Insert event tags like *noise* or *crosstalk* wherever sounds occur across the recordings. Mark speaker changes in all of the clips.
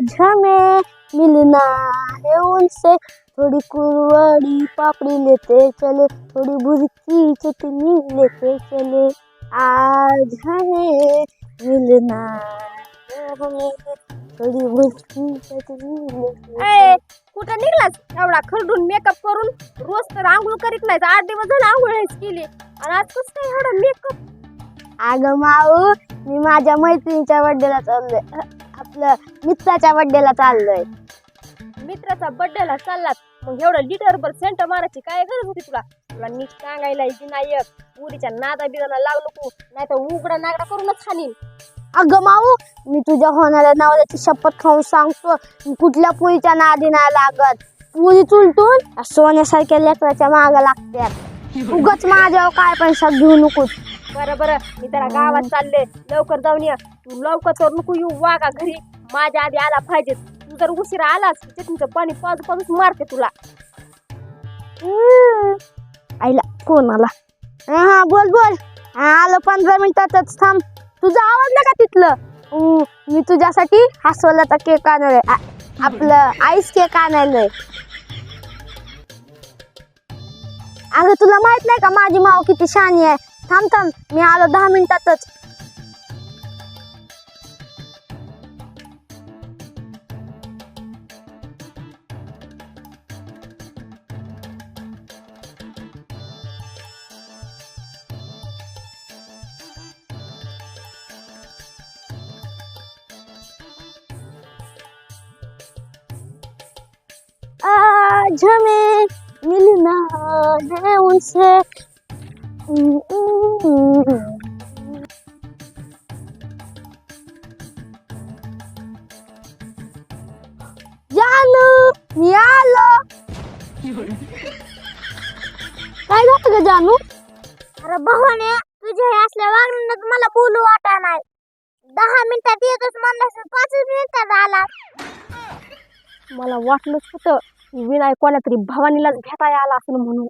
Speaker 1: आज हमें मिलना है उनसे। थोड़ी कुरवड़ी पापड़ी लेते चले। थोड़ी भुरकी चटनी लेते चले। आज हमें मिलना हमें। थोडी भुरकी लेते
Speaker 2: ए कुठं निघलास? एवढा खरडून मेकअप करून रोज तर आंघोळ करीत नाही आठ दिवस झाले आंघोळ नाहीच केली. आणि आज कसं काय एवढा मेकअप
Speaker 1: अगं माऊ मी माझ्या मैत्रिणीच्या बड्डेला चाललोय. आपलं मित्राच्या बड्डेला चाललोय.
Speaker 2: मित्राचा बर्थडेला चाललात. मग एवढं लिटरभर सेंट मारायची काय गरज होती तुला? तुला नीट सांगायला विनायक पुरीच्या नादा बिदाला लागू नको. नाही तर उघडा नागडा करूनच खालीन.
Speaker 1: अगं माऊ मी तुझ्या होणाऱ्या नवऱ्याची शपथ खाऊन सांगतो. मी कुठल्या पुरीच्या नादी नाही लागत. पुरी चुलटून सोन्यासारख्या लेकराच्या मागं लागतात उगाच माझ्यावर काय पण शक घेऊ नको
Speaker 2: बरं बरं. मी त्याला गावात चालले. लवकर जाऊन या. तू लवकर तर नको येऊ. वागा घरी. माझ्या आधी आला पाहिजे. तू जर उशिरा आलास तर तुमचं पाणी पाजू पाजूच मारते तुला.
Speaker 1: हम्म. आईला कोण आला. हा हा, बोल बोल. हा, आलं पंधरा मिनिटातच. थांब. तुझं आवडलं का तिथलं. हम्म, मी तुझ्यासाठी हसवल्याचा केक आणलाय आ- आपलं आईस केक आणायलंय. अगं तुला माहीत नाही का माझी माव किती शानी आहे? थांब थांब. मी आलो दहा मिनिटातच. आज हमें मिलना है उनसे. जानू मी आलो काय झालं ग जानू
Speaker 3: अरे भवाने तुझ्या हे असल्या वागण्यात मला बोलू वाटा नाही दहा मिनिटात येतच म्हणलं पाच मिनिटात आला
Speaker 2: मला वाटलंच होतं विनायक कोणा तरी भवानीलाच भेटायला आला असं म्हणून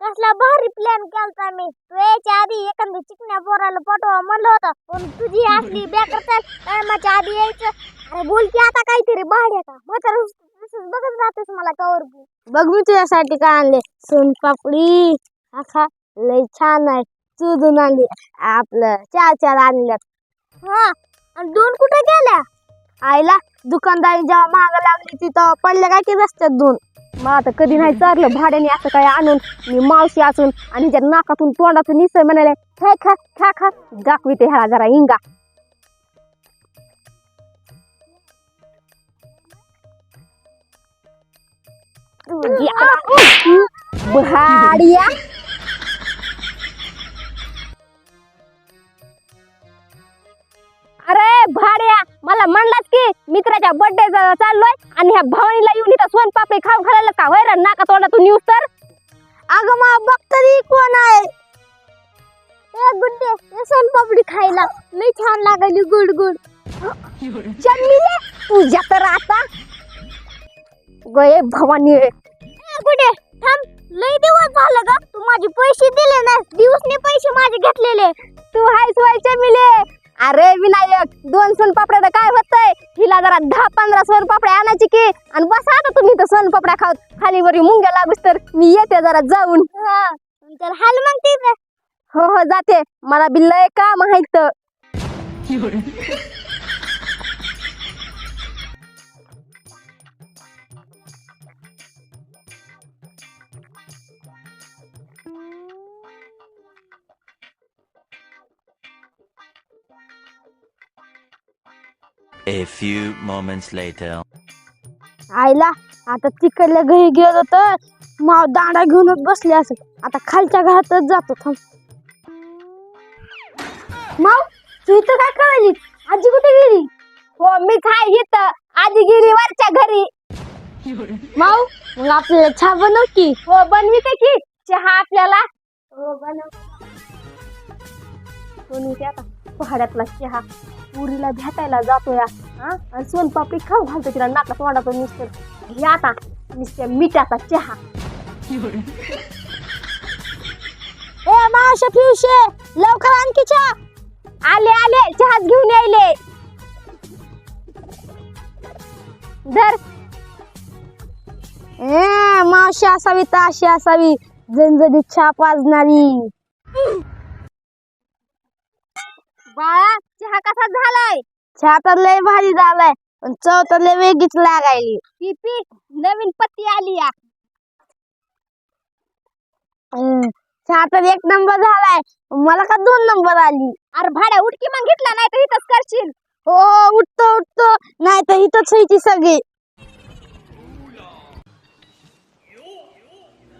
Speaker 3: कसला भारी प्लॅन केलता मी. तू यायच्या आधी एखाद्या चिकण्या पोराला पाठवा म्हणलं होतं. पण तुझी असली *laughs* बेकार चाल टायमाच्या आधी यायचं. अरे बोल की आता काहीतरी भाड्या का? म्हातारा तसंच बघत राहतेस मला कवर
Speaker 1: बघ मी तुझ्यासाठी काय आणले. सोनपापडी आखा लय छान आहे. चुदून आणली. आपलं चार चार आणल्यात.
Speaker 3: हा आणि दोन कुठे गेल्या?
Speaker 1: आईला दुकानदारी जेव्हा महाग लागली तिथं पडले काय की रस्त्यात दोन.
Speaker 2: मला तर कधी नाही चाललं भाड्याने असं काय आणून मी मावशी असून आणि त्या नाकातून तोंडातून निसळ म्हणाले खा खा खा खा दाखविते ह्याला जरा इंगा भाड्या. मित्राच्या बर्थडे चाललोय आणि ह्या भवानीला येऊन इथं सोनपापडी खाऊ घालायला का वैरण नाका तोंडातून न्यूज तर.
Speaker 1: अगं मा बघ तरी कोण आहे.
Speaker 3: ए गुड्डे सोन पापडी खायला. लई छान लागली गुड गुड
Speaker 2: जन्मिले. तुझ्या तर आता. गये भवानी.
Speaker 3: ए गुड्डे थांब. लई दिवस झालं ग तू माझे पैसे दिले ना दिवसने पैसे माझे घेतलेले.
Speaker 2: तू हायस व्हायचे मिले अरे विनायक दोन सोनपापड्या काय होतंय? हिला जरा दहा पंधरा सोनपापड्या आणायची की आणि बस आता तुम्ही तर सोनपापड्या खाऊत खाली वरी मुंग्या लागूस तर मी येते जरा जाऊन.
Speaker 3: हा तर हाल मग तिथं.
Speaker 2: हो हो जाते. मला बिल्ल का माहीत
Speaker 4: A few moments later.
Speaker 1: आईला आता तिकडल्या घरी गेलो तर माव दांडा घेऊनच बसले असं आता खालच्या घरातच जातो थांब. माव तू इथं काय करायली? आजी कुठे गेली?
Speaker 2: हो मी काय इथं. आधी गेली वरच्या घरी.
Speaker 1: माव मग आपल्याला चहा बनव की.
Speaker 2: हो बनविते की? चहा आपल्याला?
Speaker 1: हो बनव.
Speaker 2: बनविते आता. पहाड्यातला चहा. पुरीला भेटायला जातोय हा? आणि सोनपापडी खाऊ घालतो तिला नाका तोंडातून नुसतं घे आता नुसत्या मिठाचा चहा. *laughs*
Speaker 1: ए मावशे पिवशे लवकर आणखी चहा.
Speaker 2: आले आले चहाच घेऊन यायले. धर.
Speaker 1: ए मावशी असावी तर अशी असावी जनजनीत छाप वाजणारी
Speaker 2: बाळा चहा कसा झालाय
Speaker 1: चहा तर लय भारी झालाय पण चव तर लय वेगळीच लागायली.
Speaker 2: पी पी नवीन पत्ती आली या.
Speaker 1: चहा तर एक नंबर झालाय मला का दोन नंबर आली?
Speaker 2: अरे भाड्या उठकी मग घेतला नाही तर इथंच करशील.
Speaker 1: हो हो, उठतो उठतो नाही तर इथंच व्हायची सगळी.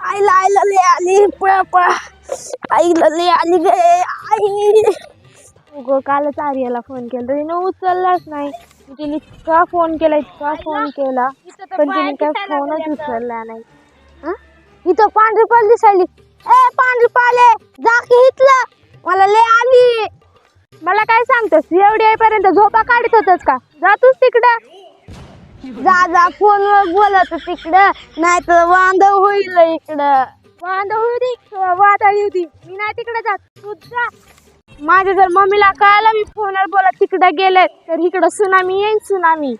Speaker 1: आईला आईला लय आली पळा पळा. आईला लय आली गे आई.
Speaker 3: उगं कालच आर्याला फोन केला तिने उचललाच नाही. तिने इतका फोन केला इतका फोन केला. पण तिने काय फोनच उचलला नाही.
Speaker 1: इथं पांढरी पाल दिसायली. ए पांढरी पाले जा की इथलं. मला लय आली.
Speaker 3: मला काय सांगतोस? एवढी येईपर्यंत झोपा काढत होतस का? जातोस तिकडं.
Speaker 1: जा जा. फोनवर बोलत तिकडं. नाही तर वांद होईल इकडं.
Speaker 3: वांद होऊ दे. किंवा येऊ दे मी नाही तिकडे जात. तू जा. माझ्या जर मम्मीला कळालं मी फोनवर बोलत तिकडे गेले तर इकडं सुनामी येईन सुनामी.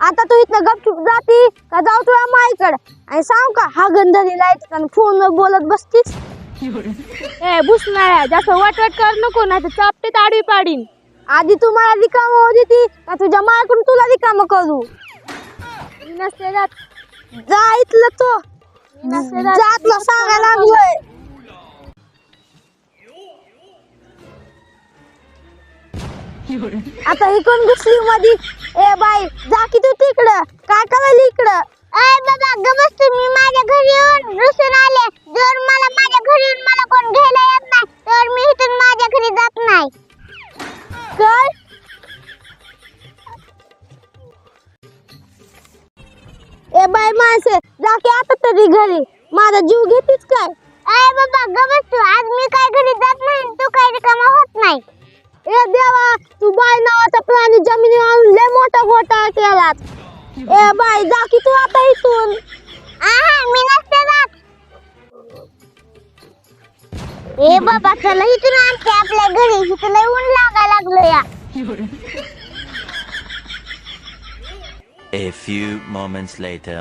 Speaker 1: आता तू इथनं गपचूप जाती का जाऊ तुला माईकडे आणि सांग का हा गंधरी लाइट आणि फोनवर बोलत बसतीस?
Speaker 3: ए बुसनाळ्या जास्त वटवट कर नको नाही तर चापटीत आडवी पाडीन.
Speaker 1: आधी तू मला रिकाम होती ती का तुझ्या मायकडून तुला रिकाम करू?
Speaker 3: नसते जात.
Speaker 1: जा इथलं तो.
Speaker 3: जात.
Speaker 1: सांगायला लागलोय. आता इकडून घुसली मधी. ए बाई जा की तू तिकडं. काय करायला इकडं.
Speaker 3: अय बाबा गबस मी माझ्या घरी येऊन. रुसून आले. जर मला माझ्या घरी येऊन मला कोण घ्यायला येत नाही. तर मी इथून माझ्या घरी जात नाही.
Speaker 1: काय ए बाई माणसे जा की आता तरी घरी. माझा जीव घेतीस काय?
Speaker 3: अय बाबा गबस तू आज मी काय घरी जात नाही तू काही रिकामा होत नाही.
Speaker 1: ए देवा तू बाई नावाचा प्राणी जमिनी आणून लय मोठा घोटाळा केलात ए बाई जा की तू आता इथून.
Speaker 3: आहा मी नसते जात. ए बाबा चला इथून आणते आपल्या घरी. इथं लय ऊन लागायला लागलं या.
Speaker 4: A few moments later.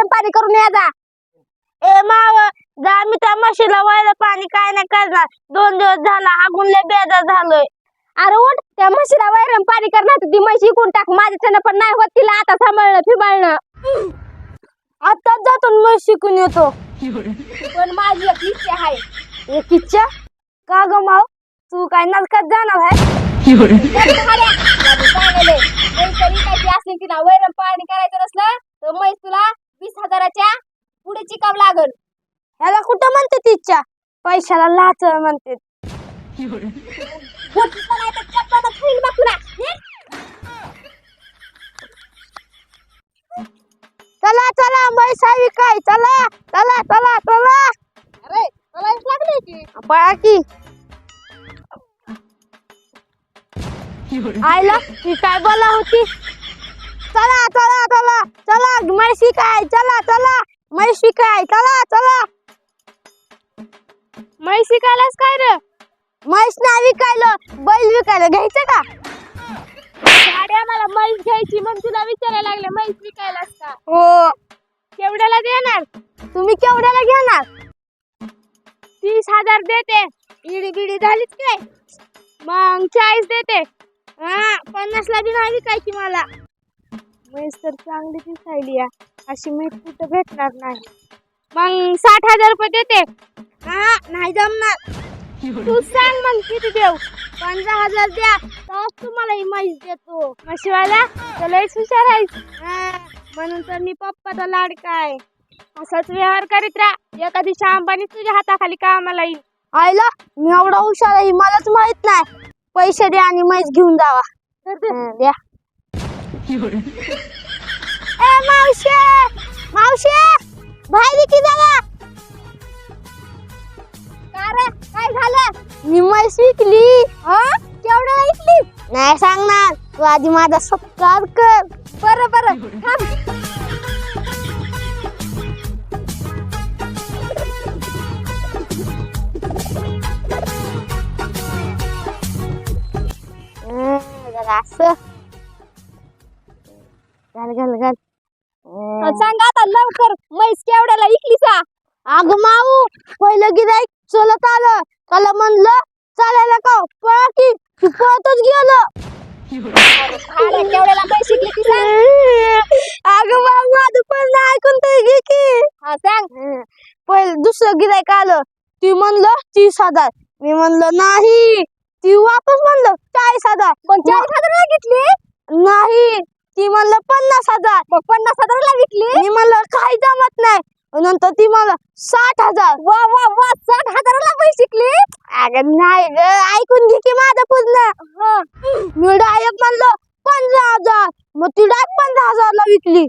Speaker 2: वैरण पाणी करून या जा.
Speaker 1: ए माव जा मी त्या म्हशीला वायला पाणी काय नाही करणार. दोन दिवस झाला हागून लय बेजार झालोय.
Speaker 2: अरे उठ त्या म्हशीला वैरण पाणी करणार ती म्हशी इकून टाक माझ्याच्यानं पण नाही होत तिला आता सांभाळणं फिबाळणं
Speaker 1: आताच जातो म्हैस शिकून येतो?
Speaker 2: पण माझी एक इच्छा आहे.
Speaker 1: एक इच्छा? का ग माव? तू काय नरकात जाणार आहे
Speaker 2: तर भाड्या, माझं सांगले, म्हैस जर विकायची असली तिला वैरण पाणी करायचं नसलं तर म्हैस तुला वीस हजाराच्या पुढे चिकाव लागल.
Speaker 1: ह्याला कुठं म्हणते तिच्या पैशाला लाच म्हणते. चला चला पैसा विकाय. काय चला चला चला चला.
Speaker 2: अरे चलायच लागले की?
Speaker 1: पळा की. ती काय बोला होती? चला चला चला. चला म्हैशी काय? चला चला. म्हैशी काय? चला चला.
Speaker 3: म्हैस शिकायलाच काय रे?
Speaker 1: म्हैस नाही विकायला. बैल विकायला घ्यायचं का?
Speaker 3: गाड्या मला म्हैस घ्यायची मग तुला विचारायला लागले म्हैस विकायलाच का?
Speaker 1: हो.
Speaker 3: केवढ्याला देणार?
Speaker 1: तुम्ही केवढ्याला घेणार?
Speaker 3: तीस हजार देते. इडी बिडी झालीच काय मग चाळीस देते.
Speaker 1: हा पन्नासला बी नाही विकायची मला.
Speaker 3: म्हैस तर चांगली दिसायली या अशी म्हैस कुठं भेटणार नाही. मग साठ हजार रुपये देते.
Speaker 1: हा नाही जमणार.
Speaker 3: तू सांग मग किती देऊ?
Speaker 1: पंधरा हजार द्या. तरच तुम्हाला ही म्हैस देतो.
Speaker 3: म्हशीवाला लयच हुशार आहेस
Speaker 1: हा,
Speaker 3: म्हणून तर मी पप्पाचा लाडका आहे. असाच व्यवहार करीत राहा. एका दिवशी अंबानी तुझ्या हाताखाली कामाला येईल.
Speaker 1: आईला मी एवढा हुशार आहे मलाच माहीत नाही. पैसे द्या आणि म्हैस घेऊन जावा. हा, द्या. मावशे! मावशे! भाई विकी
Speaker 2: झाला अरे काय झालं?
Speaker 1: मी म्हैस विकली.
Speaker 2: केवढ्याला विकली?
Speaker 1: नाही सांगणार. तू आधी माझा सत्कार कर.
Speaker 2: बर बर.
Speaker 1: असं. घाल घाल घाल.
Speaker 2: सांग आता लवकर. म्हैस केवढ्याला इकली सा
Speaker 1: अगं माऊ पहिलं गिराईक चलत आलं. त्याला म्हणलं चालायला का? पळा की. ती पळतच गेलं.
Speaker 2: केवढ्याला म्हैस इकली ती सांग
Speaker 1: अगं माऊ माझं पण ऐकून तर घे की.
Speaker 2: हा सांग.
Speaker 1: पहिलं दुसरं गिराईक आलं. ती म्हणलं तीस हजार. मी म्हणलं नाही. ती वापस म्हणलं चाळीस हजार.
Speaker 2: पण चाळीस हजाराला घेतली?
Speaker 1: नाही. ती म्हणलं पन्नास हजार.
Speaker 2: मग पन्नास हजाराला विकली?
Speaker 1: मी म्हणलं काही जमत नाही. नंतर ती मला साठ हजार.
Speaker 2: वा वा वा साठ हजाराला पण शिकली
Speaker 1: अग नाही ग ऐकून घे की माझं पूर्ण. मी डायक म्हणलं पंधरा हजार. मग ती डायक पंधरा हजारला विकली.